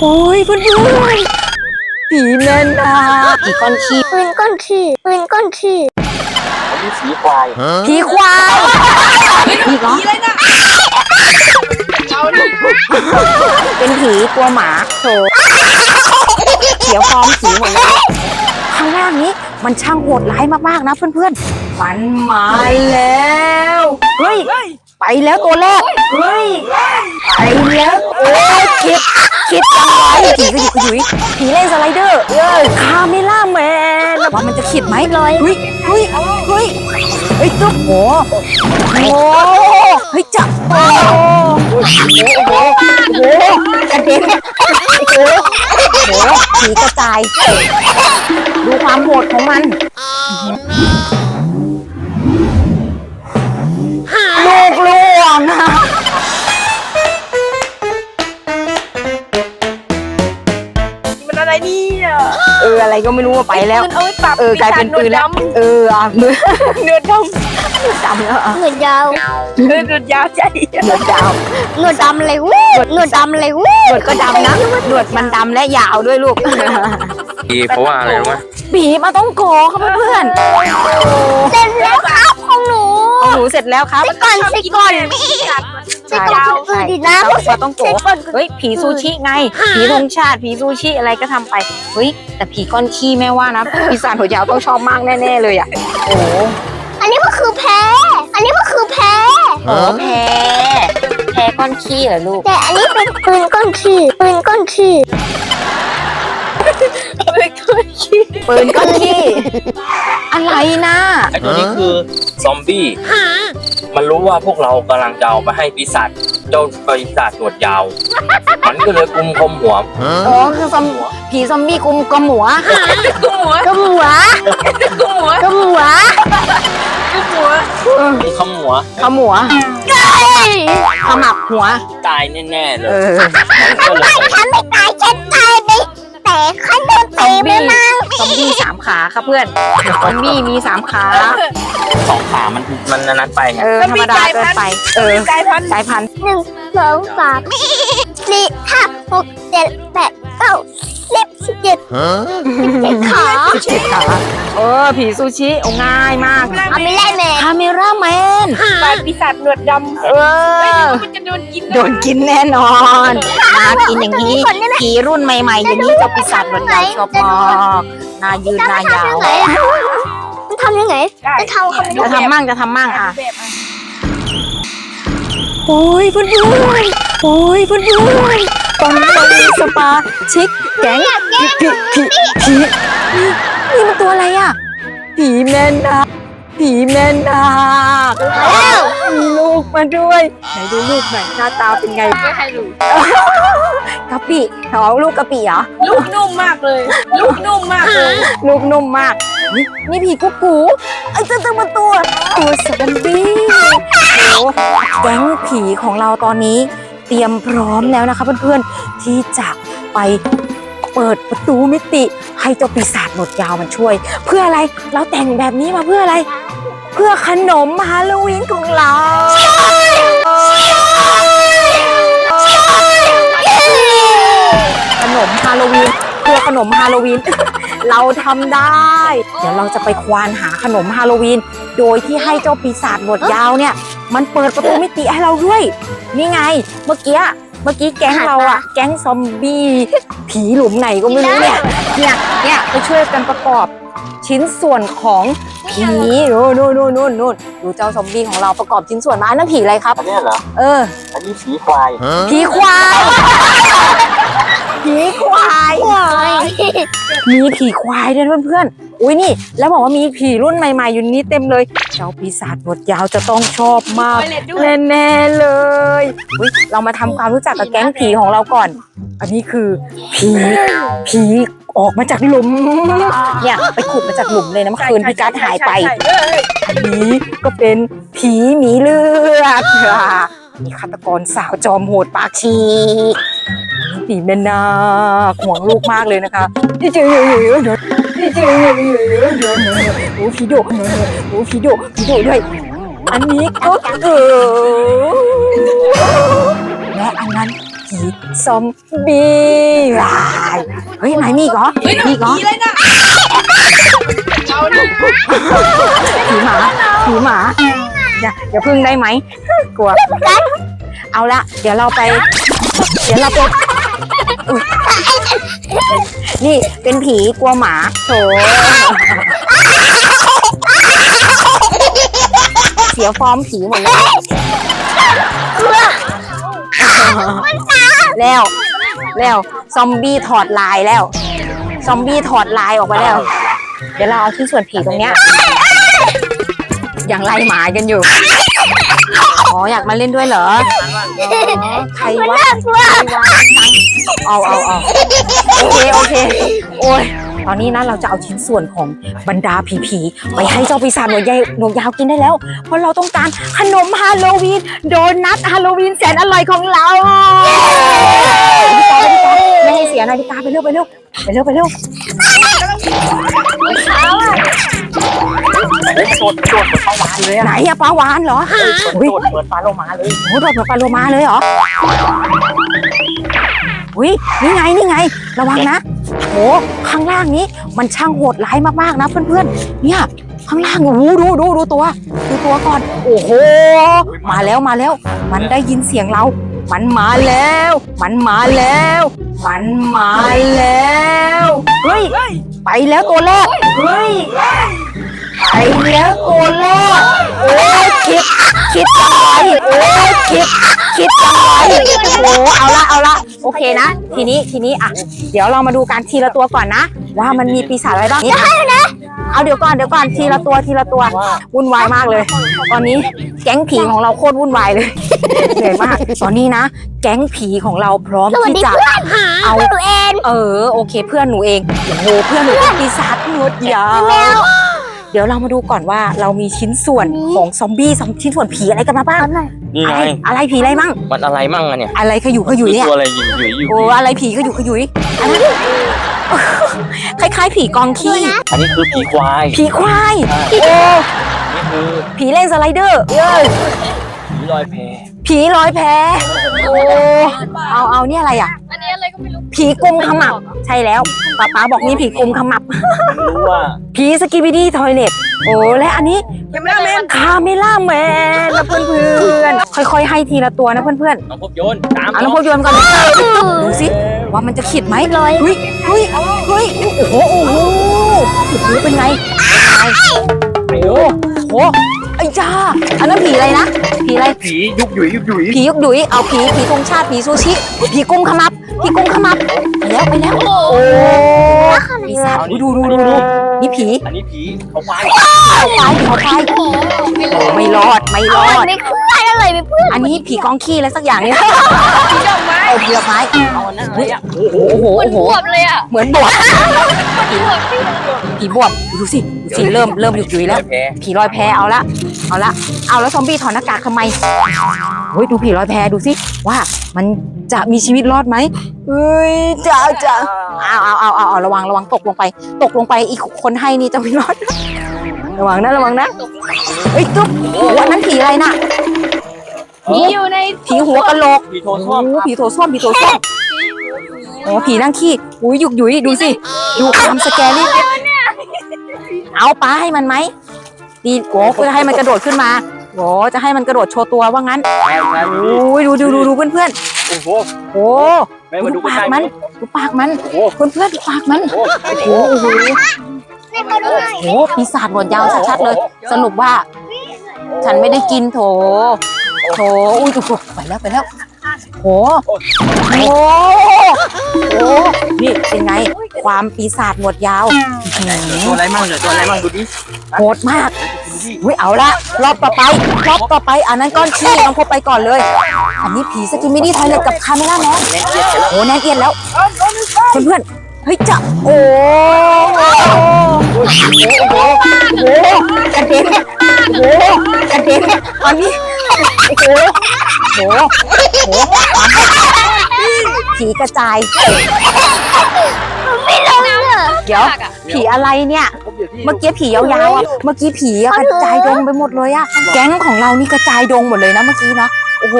โอ้ยเพื่อนๆผีแม่นาผีก้อนขี้ปืนก้นขี้ปืนก้นขี้อันนี้สีควายผีควายผีเหรอเป็นผีกลัวหมาโถเขียวฟอมสีหมดเลยข้างล่างนี้มันช่างโหดร้ายมากๆนะเพื่อนๆมันมาแล้ว เฮ้ย ไปแล้วตัวแรก เฮ้ย ไปแล้วโอ้ยคิดคิดจังไรผีกระยุกกระยุยผีเล่นสไลเดอร์เอ้ยคาเมล่าแมนว่ามันจะขิดไหมเลยเฮ้ยเฮ้ยเฮ้ยเฮ้ยตุ๊กโหโอ้เฮ้ยจับโอ้โหโอ้โหโอ้กระเด็นโอ้โหผีกระจายดูความโหดของมัน ก็ไม่รู้ว่าไปแล้วปืนเอาไว้ปรับเออกลายเป็นปืนแล้วปีศาจเอออะมือเนื้อดดำแล้วอะหนวดยาวำเนื้อดำยาวใจหนวดยาวหนวดดำเลยวู้หนวดดำเลยวู้หนวดก็ดำนะหนวดมันดำและยาวด้วยลูกดีเพราะว่าอะไรรู้ไหมผีมาต้องโกครับเพื่อนเสร็จแล้วครับของหนูๆ ของหนูเสร็จแล้วครับไปก่อนไปก่อนใช่ไปก่อนคนอื่นดีนะมาต้องโกเฮ้ยผีซูชิไง ผีธงชาติผีซูชิอะไรก็ทำไป เฮ้ย แต่ผีก้อนขี้แม่ว่านะปีศาจหัวยาวต้องชอบมากแน่ๆเลยอะ โอ้โหอันนี้มันคือแพ้ อันนี้มันคือแพ้โอ้แพ้แพ้ก้อนขี้เหรอลูก แต่อันนี้เป็นปืนก้นขี้ปืนก้นขี้ไม่เคยคิด ปืนก้อนขี้อะไรนะ ไอ้ตัวนี้คือซอมบี้ มันรู้ว่าพวกเรากำลังจะเอาไปให้ปีศาจเจ้าปีศาจหนวดยาว มันก็เลยกุมคมหัวอ๋อคือซอมผีซอมบี้กุมกระหมัวกูหัวกระหมัวกูหัวกระหมัวกูหัวมีขมัวขมัวเฮ้ยขมับหัว ตายแน่ๆเลเอยอมันก็เลย ฉันไม่ตายฉันตายไป แต่ขันโดนซอเตะมไปบี้มาซอมบี้สามขาครับเพื่อนซอมบี้มีสามขา สองขามันมันนั้นไปไงเออธรรมดาเกินไป เออกลายพันธุ์สายพันธุ์หนึ่งสองสามสี่ห้าหกเจ็ดแปดเก้าสิบ สิบเจ็ดสิบเจ็ดขาเจ็ดขาเออผีซูชิโอ้ง่ายมากเอาไม่เล่นแม่คาเมราแมนปลายปีศาจหนวดดำเออมันจะโดนกินโดนกินแน่นอนมากินอย่างนี้ผีรุ่นใหม่ ๆ อย่างนี้เจ้าปีศาจหนวดยาวชอบมากหนายืนหนายาวมันทำยังไงจะทำคำจะทำมั่งจะทำมั่งอะแบบอะโอ้ยเพื่อนๆโอ้ยเพื่อนๆ ตอนนี้เราชิคแก๊งผีผีผีนี่นี่มันตัวอะไรอะ ผีแม่นาคผีแม่นาคแล้วมีลูกมาด้วยไหนดูลูกหน่อยหน้าตาเป็นไงไม่ให้รู้กะปิน้องลูกกะปิเหรอลูกนุ่มมากเลย ลูกนุ่มมากเลยลูกนุ่มมากนี่นี่ผีกุ๊กกูไอ้เจ้าตัวมาตัวตัวซอมบี้โอ้แก๊งผีของเราตอนนี้ เตรียมพร้อมแล้วนะคะเพื่อนๆที่จะไปเปิดประตูมิติให้เจ้าปีศาจหนวดยาวมันช่วย เพื่ออะไรเราแต่งแบบนี้มาเพื่ออะไร เพื่อขนมฮาโลวีนของเราขนมฮาโลวีนเพื่อขนมฮาโลวีนเราทำได้ เดี๋ยวเราจะไปควานหาขนมฮาโลวีน โดยที่ให้เจ้าปีศาจหนวดยาวเนี่ย มันเปิดประตูมิติให้เราด้วย นี่ไง เมื่อกี้เมื่อกี้แก๊งเราอะแก๊งซอมบี้ผีหลุมไหนก็ไม่รู้เนี่ยเนี่ยเนี่ยไปช่วยกันประกอบชิ้นส่วนของผีโน่นโน่นโน่นโน่นโน่นดูเจ้าซอมบี้ของเราประกอบชิ้นส่วนมาอันนั้นผีอะไรครับ อันนี้เหรอ เออ อันนี้สีควาย ผีควาย ผีควาย มีผีควายด้วยเพื่อนๆ อุ้ยนี่ แล้วบอกว่ามีผีรุ่นใหม่ๆอยู่นี่เต็มเลย เจ้าปีศาจบทยาวจะต้องชอบมากไปเลยด้วยแน่ๆเลยอุ๊ยเรามาทำความรู้จักกับแก๊งผีของเราก่อน อันนี้คือผีผีออกมาจากหลุมเนี่ยไปขุดมาจากหลุมเลยนะเมื่อคืนพี่กัดหายไปใช่ใช่ใช่อันนี้ก็เป็นผีหมีเลือดค่ะมีฆาตกรสาวจอมโหดปากฉีกผีแม่นาคห่วงลูกมากเลยนะคะที่เจอเยอะๆเดี๋ยวที่เจอเยอะๆเดี๋ยว โอ้ผีดุโอ้ผีดุผีดุด้วย อันนี้ก็เออและอันนั้นผีซอมบี้ว้ายเฮ้ยไหนมีอีกเหรอมีอีกเหรอผีเลยนะเอาดิผีหมาผีหมาอย่าอย่าพึ่งได้ไหมกลัว เอาละ เดี๋ยวเราไป เดี๋ยวเราไปอุ๊ย นี่เป็นผีกลัวหมาโถเสียฟอร์มผีหมดเลยแล้วแล้วซอมบี้ถอดลายแล้ว ซอมบี้ถอดลายออกไปแล้ว เดี๋ยวเราเอาที่ส่วนผีตรงเนี้ยยังไล่หมากันอยู่ อ๋ออยากมาเล่นด้วยเหรออ๋อใครวะใครวะเอาเอาเอา โอเคโอเค โอ้ยตอนนี้นะเราจะเอาชิ้นส่วนของบรรดาผีๆไปให้เจ้าปีศาจหนวดใหญ่หนวดยาวกินได้แล้ว เพราะเราต้องการขนมฮาโลวีนโดนัทฮาโลวีนแสนอร่อยของเราไม่ให้เสียนาฬิกาไปเร็วไปเร็วไปเร็วไปเร็วโดดโดดเหมือนปลาวานเลยอะไหนอะปลาวานเหรอโดดเหมือนปลาโลมาเลยโอ้โหโดดเหมือนปลาโลมาเลยเหรอ อุ้ยนี่ไงนี่ไง ระวังนะโอ้ข้างล่างนี้มันช่างโหดร้ายมากๆนะเพื่อนๆ เนี่ยข้างล่างโอ้โหดูดูดูตัวดูตัวก่อน โอ้โห มาแล้วมาแล้ว มันได้ยินเสียงเรา มันมาแล้ว มันมาแล้ว มันมาแล้วเฮ้ยไปแล้วตัวแรกเฮ้ยไปแล้วตัวแรกโอ้ยคิด คิดจังไรโอ้ยคิดคิดจังไรโอ้เอาละเอาละโอเคนะ ทีนี้ทีนี้อะ เดี๋ยวเรามาดูการทีละตัวก่อนนะ ว่ามันมีปีศาจอะไรบ้างนี่นะเอาเดี๋ยวก่อนเดี๋ยวก่อนทีละตัวทีละตัววุ่นวายมากเลย ตอนนี้แก๊งผีของเราโคตรวุ่นวายเลยเหนื่อยมากตอนนี้นะ แก๊งผีของเราพร้อมสวัสที่ดีจะเพื่อนเอาหนูเองเออโอเค เพื่อนหนูเองโอ้โหเพื่อนหนูเป็นปีศาจหนวดยาว เดี๋ยวเรามาดูก่อนว่าเรามีชิ้นส่วนของซอมบี้ซอมชิ้นส่วนผีอะไรกันมาบ้างนี่อะไงไรอะไรผีอะไรมั่งมันอะไรมั่งอะเนี่ยอะไรขยุกขยุยเนี่ยตัวอะไรอยู่อยู่อยู่โอ้อะไรผีขยุกขยุยอันนั้นคล้ายๆ ผีกองขี้อันนี้คือผีควาย ผีควายโอ้นี่คือผีเล่นสไลเดอร์เอ้ยผีลอยแพผีลอยแพโอ้เอาเอาเนี่ยอะไรอะ ผีกลุ่มขมับ ใช่แล้วป้าป๊าบอกนี่ผีกลุ่มขมับ มันรู้ว่า ผีสกิบิดี้ทอยเล็ตโอ้และอันนี้แคมเมราแมนคาเมล่าแมนนะเพื่อนๆค่อยๆ ให้ทีละตัวนะเพื่อนน้องพบโยนตามๆเอาน้องพบโยนก่อนดูสิว่ามันจะขิดไหมเลยเฮ้ยเฮ้ยเฮ้ยโอ้โหโอ้โหโอ้โหเป็นไงเป็นไงไอ้โอ้โอ้โหไอ้จ้าอันนั้นผีอะไรนะผีอะไรผียุกหยุยยุกหยุยผียุกดุยเอาผีผีธงชาติผีซูชิผีกุ้งขมับ ผีกุ้งขมับไปแล้วไปแล้ว โอ้ปีศาจดูดูดูดูดูนี่ผีอันนี้ผีเขาควายเอาไปเอาไปโอ้ไม่รอดไม่รอด ไม่เพื่อนอะไรไม่เพื่อนอันนี้ผีกองขี้อะไรสักอย่างเนี่ยผีดอกไม้เอาผีดอกไม้เอาอันนั้นอะไรอะโอ้โหโอ้โหเหมือนโอ้โหบวบเลยอะเหมือนบวบผีบวบพี่ผีบวบดูสิดูสิเริ่มเริ่มหยุดยุยแล้วแพผีลอยแพเอาละเอาละเอาแล้วซอมบี้ถอดหน้ากากทำไมเฮ้ยดูผีลอยแพดูสิว่ามัน จะมีชีวิตรอดไหมเฮ้ยจะจะเอาเอาเอาเอาเอาระวังระวังตกลงไป ตกลงไปอีกคนให้นี่จะไม่รอด ระวังนะระวังนะเฮ้ยตุ๊บโอ้โหอันนั้นผีอะไรน่ะผีอยู่ในผีหัวกะโหลกผีโทโอ้นโหส้วมผีโถส้วมผีโถส้วมโอ้ผีนั่งขี้อุ้ยหยุกหยุยดูสิดูความสแกรี่เอาปลาให้มันไหมดีโอ้เพื่อให้มันกระโดดขึ้นมาโอ้จะให้มันกระโดดโชว์ตัวว่างั้นใช่ใช่ดูดิโอ้ยดูดูดูดูเพื่อนเพื่อน โอ้โหๆโอ้แม่มาดูใกล้ๆมันดูปากมันโอ้โหเพื่อนเพื่อนๆดูปากมันโอ้โหโอ้โหโอ้โหให้เขาดูหน่อยโอ้โหปีศาจหนวดยาวชัดๆเลย สรุปว่า ฉันไม่ได้กินโถ โถอุ้ยดูไปแล้วไปแล้วโหโอ้โหนี่เป็นไง ความปีศาจหนวดยาวอื้อหืตัวออะไรมั่งเหลือตัวอะไรมั่งดูดิโหดมากอุ้ยเอาละรอบต่อไปรอบต่อไปอันนั้นก้อนขี้ต้องพบไปก่อนเลย อันนี้ผีสกินมิดี้ทอยเล็ตกับคาเมล่าแมนแน่เอียดแล้วโอ้แน่นเอียดแล้ว เพื่อนๆเฮ้ยจะโอ้โหโอ้โหโอ้โหกระเด็นโอ้โหกระเด็นตอนนี้โอ้โหโอ้โหโอ้โหผีกระจายไม่ลงเลยเดี๋ยวผีอะไรเนี่ย เมื่อกี้ผียาวๆอะเมื่อกี้ผีอะกระจายดงไปหมดเลยอะแก๊งของเรานี่กระจายดงหมดเลยนะเมื่อกี้เนาะ โอ้โห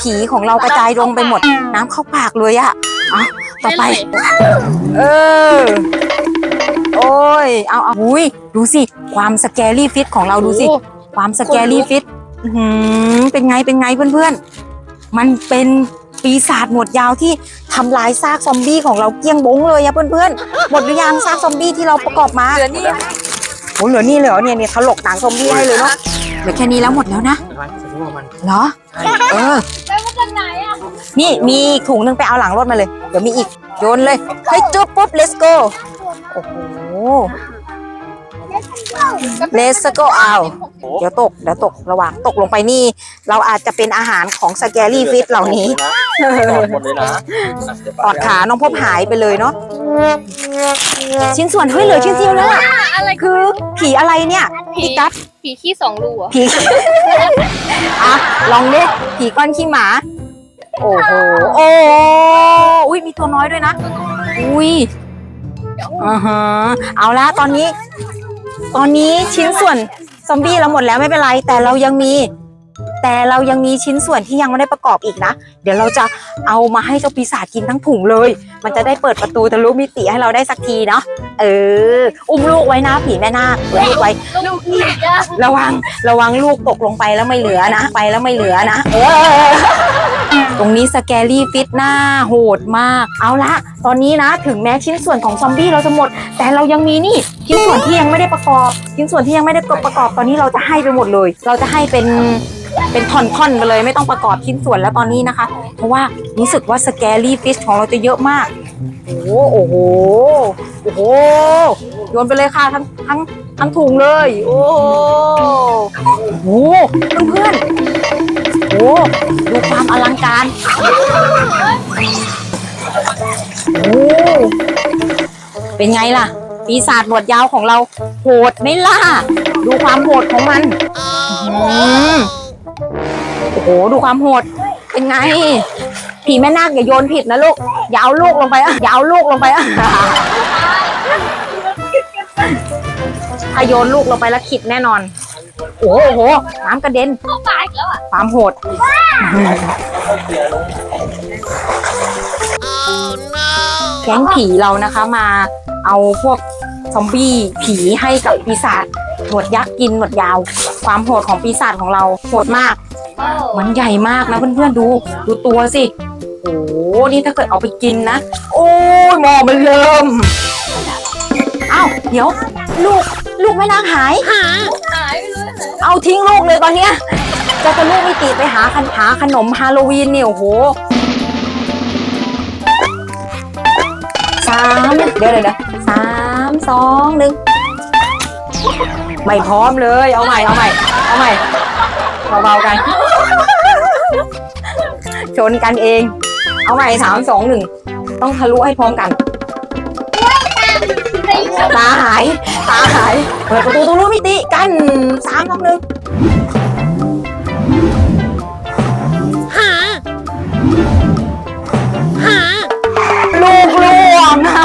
ผีของเรากระจายลงไปหมด น้ำเข้าปากเลยอะอะต่อไป เออ โอ้ย เอาเอาอุ้ยดูสิ ความสแกรี่ฟิตของเราดูสิ ความสแกรี่ฟิตอื้อหือเป็นไง เป็นไงเพื่อนๆ มันเป็นปีศาจหนวดยาวที่ทำลายซากซอมบี้ของเราเกลี้ยงบงเลยอะเพื่อนๆ หมดหรือยังซากซอมบี้ที่เราประกอบมา เหลือนี่โอ้เหลือนี่เลยเหรอเนี่ยเนี่ยถลกหนังซอมบี้ให้เลยเนาะ เหลือแค่นี้แล้วหมดแล้วนะ เหรอเออไปมาจากไหนอะนี่มีอีกถุงหนึงไปเอาหลังรถมาเลย เดี๋ยวมีอีก โยนเลย เฮ้ยจุ๊บปุ๊บ let's go โอ้โห let's go เอาเดี๋ยวตกเดี๋ยวตกระหว่างตกลงไปนี่ เราอาจจะเป็นอาหารของสแกรี่ฟิตเหล่านี้ ปอดหมดเลยนะปอดขาน้องพบหายไปเลยเนาะชิ้นส่วนเฮ้ยเหลือชิ้นเดียวแล้วอะอะไรคือ ผีอะไรเนี่ยพี่กัดผีขี้สองรูเหรอะผีอะลองดิผีก้อนขี้หมา โอ้โหโอ้อุ้ยมีตัวน้อยด้วยนะอุ้ยอ่าฮะเอาละตอนนี้ ตอนนี้ชิ้นส่วนซอมบี้เราหมดแล้วไม่เป็นไร แต่เรายังมี แต่เรายังมีชิ้นส่วนที่ยังไม่ได้ประกอบอีกนะ เดี๋ยวเราจะเอามาให้เจ้าปีศาจกินทั้งถุงเลย มันจะได้เปิดประตูทะลุมิติให้เราได้สักทีเนาะเออ อุ้มลูกไว้นะผีแม่นาคอุ้มลูกไว้ ลูกผีจ้ะระวังระวังลูกตกลงไปแล้วไม่เหลือนะ ไปแล้วไม่เหลือนะเออตรงนี้สแกรี่ฟิตหน้าโหดมาก เอาละ ตอนนี้นะถึงแม้ชิ้นส่วนของซอมบี้เราจะหมด แต่เรายังมีนี่ชิ้นส่วนที่ยังไม่ได้ประกอบ ชิ้นส่วนที่ยังไม่ได้ประกอบตอนนี้เราจะให้ไปหมดเลย เราจะให้เป็น เป็นท่อนๆไปเลยไม่ต้องประกอบชิ้นส่วนแล้วตอนนี้นะคะ เพราะว่ารู้สึกว่าสแกรี่ฟิชของเราจะเยอะมากโอ้โหโอ้โหโอ้โหโยนไปเลยค่ะทั้งทั้งทั้งถุงเลย โอ้โหโอ้เพื่อนๆโอ้ดูความอลังการโอ้เป็นไงล่ะปีศาจหนวดยาวของเราโหดไหม่ล่ะ ดูความโหดของมัน อื้อหือ โอ้ดูความโหด เป็นไง ผีแม่นาคอย่าโยนผิดนะลูก อย่าเอาลูกลงไปอะ อย่าเอาลูกลงไปอะถ้าโยนลูกลงไปแล้วขิดแน่นอน โอ้โห น้ำกระเด็นเข้าปอีกแล้วอะความโหด แก๊งผีเรานะคะมาเอาพวกซอมบี้ผีให้กับปีศาจหนวดยักษ์กินหนวดยาว ความโหดของปีศาจของเราโหดมาก มันใหญ่มากนะเพื่อนๆดู ดูตัวสิ โอ้โหนี่ถ้าเกิดเอาไปกินนะ โอ้ยหมอมันเริ่มอ้าวเดี๋ยว ลูก ลูกไม่นางหาย หายไปเลยเอาทิ้งลูกเลยตอนเนี้ยจะจะลูกมิติไปหาขนหาขนมฮาโลวีนเนี่ยโอ้โหสามเดี๋ยวเดี๋ยวเดี๋ยวสามสองหนึ่งไม่พร้อมเลย เอาใหม่ เอาใหม่ เอาใหม่ เบาๆกัน ชนกันเอง เอาใหม่สามสองหนึ่งต้องทะลุให้พร้อมกัน ตาหาย ตาหาย เปิดประตูตรงนู้มิติกันสามสองหนึ่งหาหาลูกลวงนะ